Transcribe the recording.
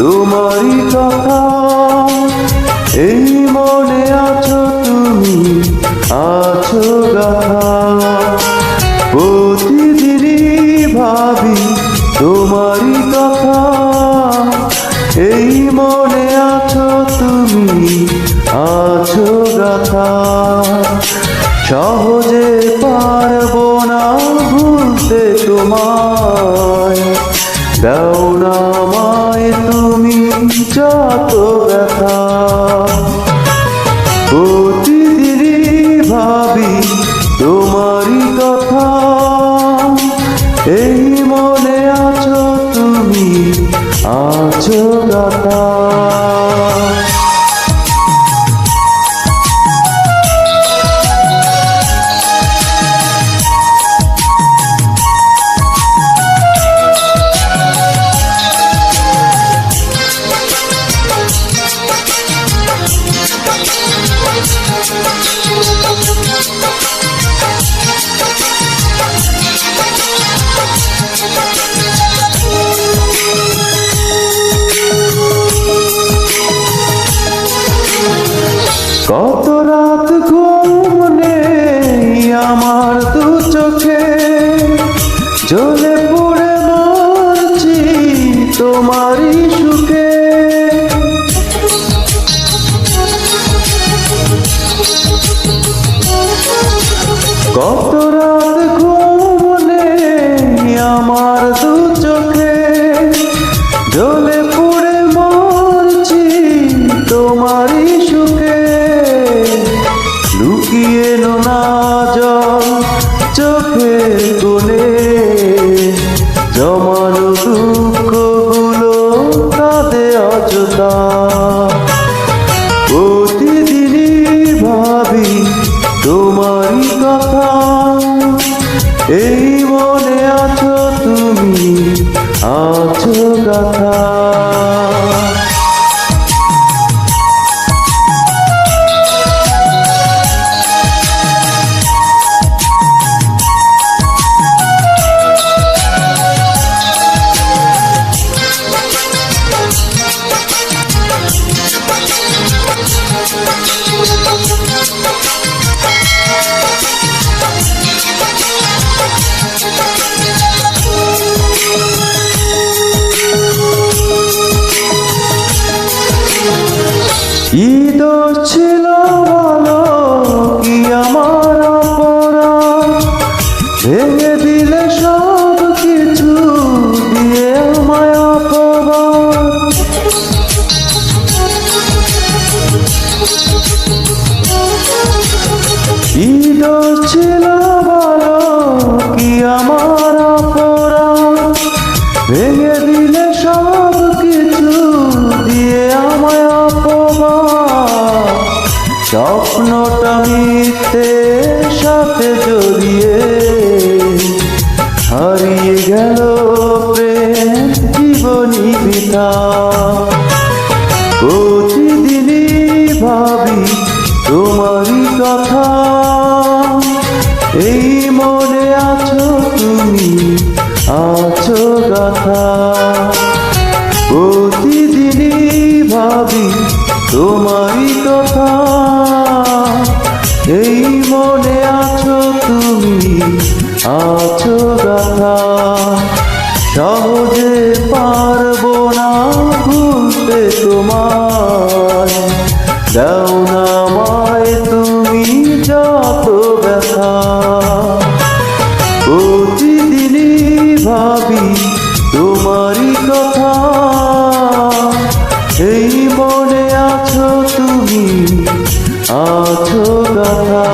তোমারই কথা। এই মনে আছো তুমি, আছো গাথা প্রতিদিনই ভাবি তোমারই কথা। এই মনে আছো তুমি, আছো গাথা। সহজে পারব না ভুলতে তোমায়। দাও না যত ব্যথা। প্রতিদিনই ভাবি তোমারই কথা। এই মনে আছো তুমি আছো গাথা কত রাত ঘুম নেই আমার দু চোখে? জ্বলে আমার দু চোখে জ্বলে পড়ে মরছি তোমারই সুখে। লুকিয়ে নো না জল চোখে কোণে। জমানো দুঃখগুলো কাঁদে অযথা। প্রতিদিনই ভাবি তোমারই কথা। এই মনে আছো তুমি আছো গাথা স্বপ্নটা মিথ্যে সাথে জড়িয়ে হারিয়ে গেল প্রেম জীবনী বিনা। প্রতিদিনই ভাবি তোমারই কথা। এই মনে আছো তুমি, আছো গাথা। প্রতিদিনই ভাবি তোমারই কথা। এই মনে আছো তুমি, আছো গাথা। সহজে পারব না ভুলতে তোমায়। দাও না মায় তুমি যত মনে আছো তুমি? আছো কথা।